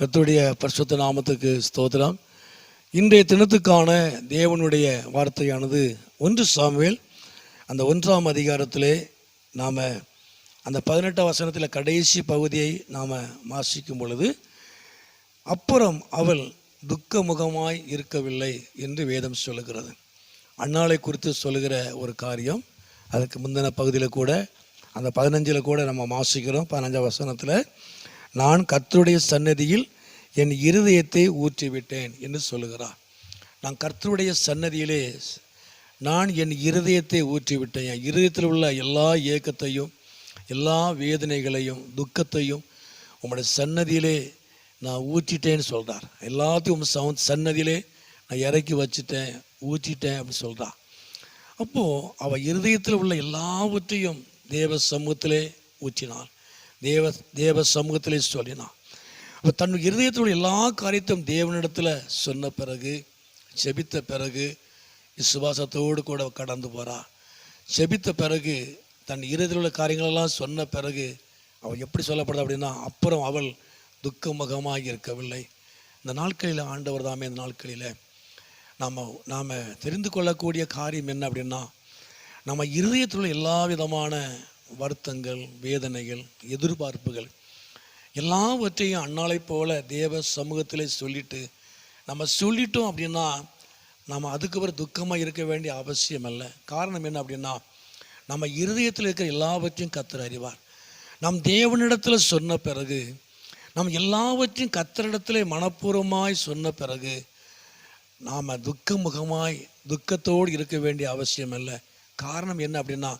கத்துடைய பரிசுத்த நாமத்துக்கு ஸ்தோத்திரம். இன்றைய தினத்துக்கான தேவனுடைய வார்த்தையானது ஒன்று சாமுவேல். அந்த ஒன்றாம் அதிகாரத்திலே நாம் அந்த பதினெட்டாம் வசனத்தில் கடைசி பகுதியை நாம் வாசிக்கும் பொழுது அப்புறம் அவள் துக்க முகமாய் இருக்கவில்லை என்று வேதம் சொல்லுகிறது. அன்னாளை குறித்து சொல்லுகிற ஒரு காரியம். அதுக்கு முந்தின பகுதியில் கூட அந்த பதினஞ்சில் கூட நம்ம வாசிக்கிறோம். பதினஞ்சாம் வசனத்தில் நான் கர்த்தருடைய சன்னதியில் என் இருதயத்தை ஊற்றிவிட்டேன் என்று சொல்லுகிறார். நான் கர்த்தருடைய சன்னதியிலே நான் என் இருதயத்தை ஊற்றிவிட்டேன். என் இருதயத்தில் உள்ள எல்லா ஏக்கத்தையும் எல்லா வேதனைகளையும் துக்கத்தையும் உங்களுடைய சன்னதியிலே நான் ஊற்றிட்டேன்னு சொல்கிறார் எல்லாத்தையும் உங்கள் சவுண்ட் சன்னதியிலே நான் இறக்கி வச்சுட்டேன் ஊற்றிட்டேன் அப்படின்னு சொல்கிறான் அப்போது அவள் இருதயத்தில் உள்ள எல்லாவற்றையும் தேவ சமூகத்திலே ஊற்றினாள். தேவ தேவ சமூகத்திலே சொல்லினான். அப்போ தன் இருதயத்தில் உள்ள எல்லா காரியத்தையும் தேவனிடத்தில் சொன்ன பிறகு செபித்த பிறகு விசுவாசத்தோடு கூட கடந்து போகிறா செபித்த பிறகு தன் இருதயத்தில் உள்ள காரியங்களெல்லாம் சொன்ன பிறகு அவள் எப்படி சொல்லப்படுது அப்படின்னா அப்புறம் அவள் துக்கமுகமாக இருக்கவில்லை. இந்த நாட்களில் ஆண்டவர் தாமே இந்த நாட்களில் நாம் நாம் தெரிந்து கொள்ளக்கூடிய காரியம் என்ன அப்படின்னா நம்ம இருதயத்தில் உள்ள எல்லா விதமான வருத்தங்கள் வேதனைகள் எதிர்பார்ப்புகள் எல்லாவற்றையும் அன்னாலை போல தேவ சமூகத்திலே சொல்லிட்டு நம்ம சொல்லிட்டோம் அப்படின்னா நம்ம அதுக்கு ஒரு துக்கமாக இருக்க வேண்டிய அவசியம் இல்லை காரணம் என்ன அப்படின்னா நம்ம இருதயத்தில் இருக்கிற எல்லாவற்றையும் கத்தர் அறிவார். நம் தேவனிடத்தில் சொன்ன பிறகு நம் எல்லாவற்றையும் கத்தரிடத்தில் மனப்பூர்வமாய் சொன்ன பிறகு நாம் துக்கமுகமாய் துக்கத்தோடு இருக்க வேண்டிய அவசியம் இல்லை காரணம் என்ன அப்படின்னா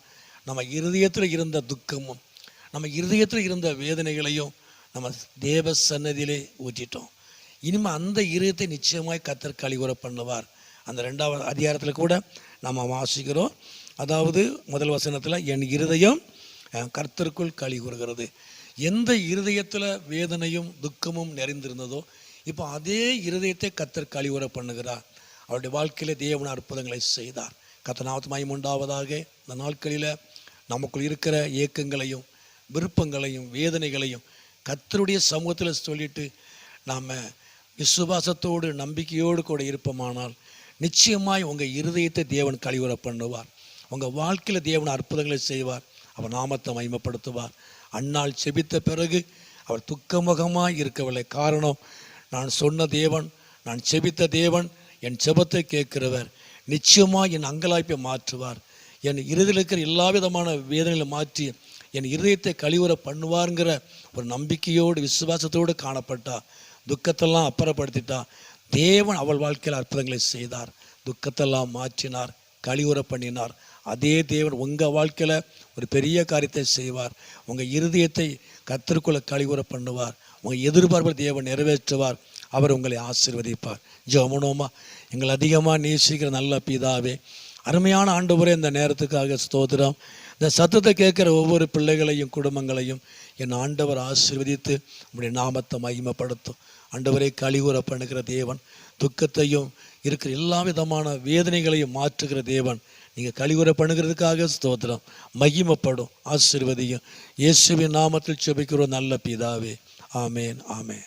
நம்ம இருதயத்தில் இருந்த துக்கமும் நம்ம இருதயத்தில் இருந்த வேதனைகளையும் நம்ம தேவ சன்னதியிலே ஊற்றிட்டோம். இனிமேல் அந்த இருதயத்தை நிச்சயமாய் கத்தர் கழிவுற பண்ணுவார். அந்த ரெண்டாவது அதிகாரத்தில் கூட நம்ம வாசிக்கிறோம். அதாவது முதல் வசனத்தில் என் இருதயம் கர்த்தருக்குள் களி கூறுகிறது எந்த இருதயத்தில் வேதனையும் துக்கமும் நிறைந்திருந்ததோ இப்போ அதே இருதயத்தை கத்தர் கழிவுற பண்ணுகிறார். அவருடைய வாழ்க்கையில் தேவன அற்புதங்களை செய்தார். கத்தனாவத் மயம் உண்டாவதாக. இந்த நாட்களில் நமக்குள் இருக்கிற ஏக்கங்களையும் விருப்பங்களையும் வேதனைகளையும் கத்தருடைய சமூகத்தில் சொல்லிட்டு நாம் விசுவாசத்தோடு நம்பிக்கையோடு கூட இருப்போமானால் நிச்சயமாய் உங்கள் இருதயத்தை தேவன் கழிவுற பண்ணுவார். உங்கள் வாழ்க்கையில் தேவன் அற்புதங்களை செய்வார். அவர் நாமத்தை மயமப்படுத்துவார் அண்ணால் செபித்த பிறகு அவர் துக்கமுகமாக இருக்கவில்லை. காரணம் நான் சொன்ன தேவன் நான் செபித்த தேவன் என் செபத்தை கேட்கிறவர் நிச்சயமாக என் அங்கலாய்ப்பை மாற்றுவார். என் இறுதியில் இருக்கிற எல்லா விதமான வேதனைகளை மாற்றி என் இருதயத்தை கழிவுற பண்ணுவாருங்கிற ஒரு நம்பிக்கையோடு விசுவாசத்தோடு காணப்பட்டா. துக்கத்தெல்லாம் அப்புறப்படுத்திட்டா. தேவன் அவள் வாழ்க்கையில் அற்புதங்களை செய்தார். துக்கத்தெல்லாம் மாற்றினார் கழிவுற பண்ணினார். அதே தேவன் உங்கள் வாழ்க்கையில் ஒரு பெரிய காரியத்தை செய்வார். உங்கள் இருதயத்தை கத்திற்குள்ள கழிவுற பண்ணுவார். உங்கள் எதிர்பார்ப்பை தேவன் நிறைவேற்றுவார். அவர் உங்களை ஆசீர்வதிப்பார். ஜோமனோமா எங்களை அதிகமாக நேசிக்கிற நல்ல பிதாவே அருமையான ஆண்டவரே இந்த நேரத்துக்காக ஸ்தோத்திரம். இந்த சத்தத்தை கேட்குற ஒவ்வொரு பிள்ளைகளையும் குடும்பங்களையும் என் ஆண்டவர் ஆசிர்வதித்து நம்முடைய நாமத்தை மகிமைப்படுத்தும். ஆண்டவரை கழிவுற பண்ணுகிற தேவன் துக்கத்தையும் இருக்கிற எல்லா விதமான வேதனைகளையும் மாற்றுகிற தேவன். நீங்கள் கழிவுற பண்ணுகிறதுக்காக ஸ்தோத்திரம். மகிமைப்படும் ஆசிர்வதியும். இயேசுவின் நாமத்தில் செபிக்கிறோம் நல்ல பிதாவே. ஆமேன் ஆமேன்.